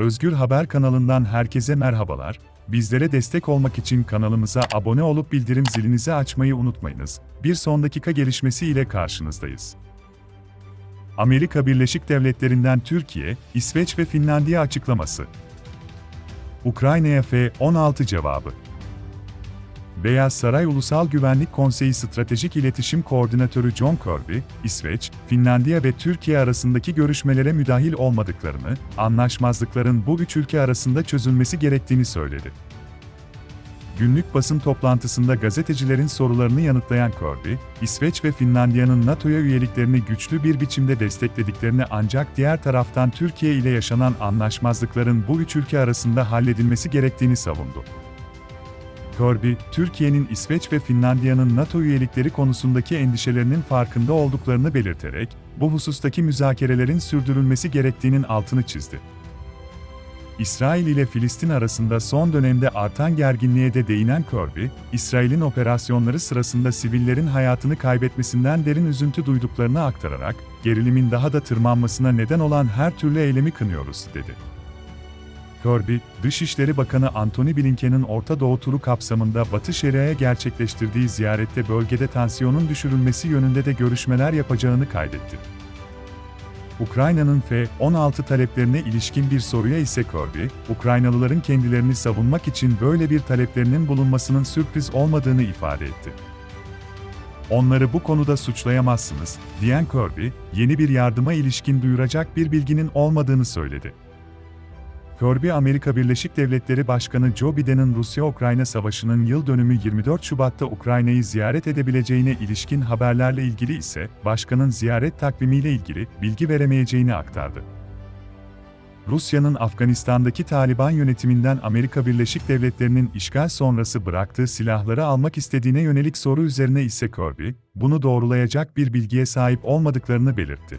Özgür Haber kanalından herkese merhabalar. Bizlere destek olmak için kanalımıza abone olup bildirim zilinizi açmayı unutmayınız. Bir son dakika gelişmesi ile karşınızdayız. Amerika Birleşik Devletleri'nden Türkiye, İsveç ve Finlandiya açıklaması. Ukrayna'ya F-16 cevabı. Beyaz Saray Ulusal Güvenlik Konseyi Stratejik İletişim Koordinatörü John Kirby, İsveç, Finlandiya ve Türkiye arasındaki görüşmelere müdahil olmadıklarını, anlaşmazlıkların bu üç ülke arasında çözülmesi gerektiğini söyledi. Günlük basın toplantısında gazetecilerin sorularını yanıtlayan Kirby, İsveç ve Finlandiya'nın NATO'ya üyeliklerini güçlü bir biçimde desteklediklerini ancak diğer taraftan Türkiye ile yaşanan anlaşmazlıkların bu üç ülke arasında halledilmesi gerektiğini savundu. Kirby, Türkiye'nin İsveç ve Finlandiya'nın NATO üyelikleri konusundaki endişelerinin farkında olduklarını belirterek, bu husustaki müzakerelerin sürdürülmesi gerektiğinin altını çizdi. İsrail ile Filistin arasında son dönemde artan gerginliğe de değinen Kirby, İsrail'in operasyonları sırasında sivillerin hayatını kaybetmesinden derin üzüntü duyduklarını aktararak, gerilimin daha da tırmanmasına neden olan her türlü eylemi kınıyoruz, dedi. Kirby, Dışişleri Bakanı Antony Blinken'in Orta Doğu turu kapsamında Batı Şeria'ya gerçekleştirdiği ziyarette bölgede tansiyonun düşürülmesi yönünde de görüşmeler yapacağını kaydetti. Ukrayna'nın F-16 taleplerine ilişkin bir soruya ise Kirby, Ukraynalıların kendilerini savunmak için böyle bir taleplerinin bulunmasının sürpriz olmadığını ifade etti. Onları bu konuda suçlayamazsınız, diyen Kirby, yeni bir yardıma ilişkin duyuracak bir bilginin olmadığını söyledi. Kirby Amerika Birleşik Devletleri Başkanı Joe Biden'ın Rusya-Ukrayna Savaşı'nın yıl dönümü 24 Şubat'ta Ukrayna'yı ziyaret edebileceğine ilişkin haberlerle ilgili ise başkanın ziyaret takvimiyle ilgili bilgi veremeyeceğini aktardı. Rusya'nın Afganistan'daki Taliban yönetiminden Amerika Birleşik Devletleri'nin işgal sonrası bıraktığı silahları almak istediğine yönelik soru üzerine ise Kirby, bunu doğrulayacak bir bilgiye sahip olmadıklarını belirtti.